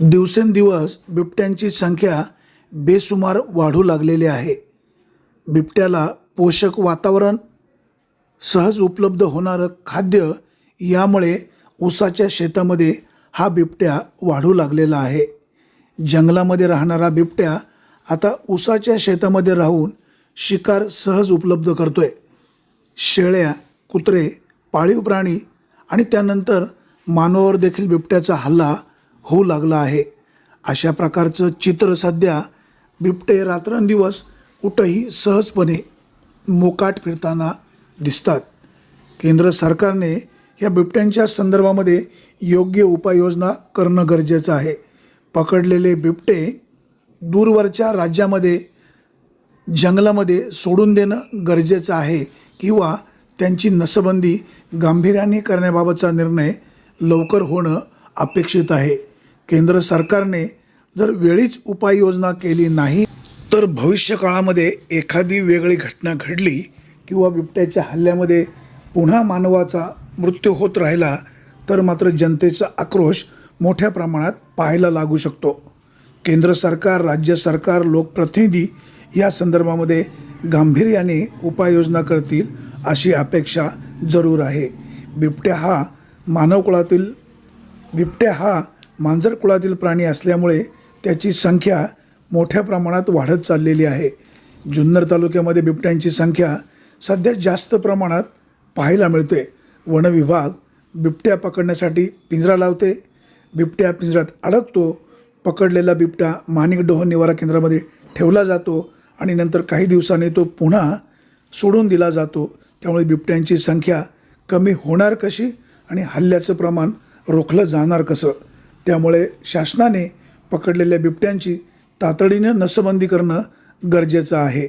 दिवसेंदिवस बिबट्यांची संख्या बेसुमार वाढू लागलेली आहे. बिबट्याला पोषक वातावरण सहज उपलब्ध होणारं खाद्य यामुळे ऊसाच्या शेतामध्ये हा बिबट्या वाढू लागलेला आहे. जंगलामध्ये राहणारा बिबट्या आता ऊसाच्या शेतामध्ये राहून शिकार सहज उपलब्ध करतो आहे शेळ्या कुत्रे पाळीव प्राणी आणि त्यानंतर मानवावर देखील बिबट्याचा हल्ला होऊ लागला आहे. अशा प्रकारचं चित्र सध्या बिबटे रात्रंदिवस कुठंही सहजपणे मोकाट फिरताना दिसतात. केंद्र सरकारने ह्या बिबट्यांच्या संदर्भामध्ये योग्य उपाययोजना करणं गरजेचं आहे. पकडलेले बिबटे दूरवरच्या राज्यामध्ये जंगलामध्ये सोडून देणं गरजेचं आहे किंवा त्यांची नसबंदी गांभीर्याने करण्याबाबतचा निर्णय लवकर होणं अपेक्षित आहे. केंद्र सरकारने जर वेळीच उपाययोजना केली नाही तर भविष्य काळामध्ये एखादी वेगळी घटना घडली किंवा बिबट्याच्या हल्ल्यामध्ये पुन्हा मानवाचा मृत्यू होत राहिला तर मात्र जनतेचा आक्रोश मोठ्या प्रमाणात पाहायला लागू शकतो. केंद्र सरकार राज्य सरकार लोकप्रतिनिधी या संदर्भामध्ये गांभीर्याने उपाययोजना करतील अशी अपेक्षा जरूर आहे. बिबट्या हा मानवकुळातील बिबट्या हा मांजर कुळातील प्राणी असल्यामुळे त्याची संख्या मोठ्या प्रमाणात वाढत चाललेली आहे. जुन्नर तालुक्यामध्ये बिबट्यांची संख्या सध्या जास्त प्रमाणात पाहायला मिळते वनविभाग बिबट्या पकडण्यासाठी पिंजरा लावते बिबट्या पिंजऱ्यात अडकतो. पकडलेला बिबट्या माणिकडोह निवारा केंद्रामध्ये ठेवला जातो आणि नंतर काही दिवसांनी तो पुन्हा सोडून दिला जातो. त्यामुळे बिबट्यांची संख्या कमी होणार कशी आणि हल्ल्याचं प्रमाण रोखलं जाणार कसं? त्यामुळे शासनाने पकडलेल्या बिबट्यांची तातडीनं नसबंदी करणं गरजेचं आहे.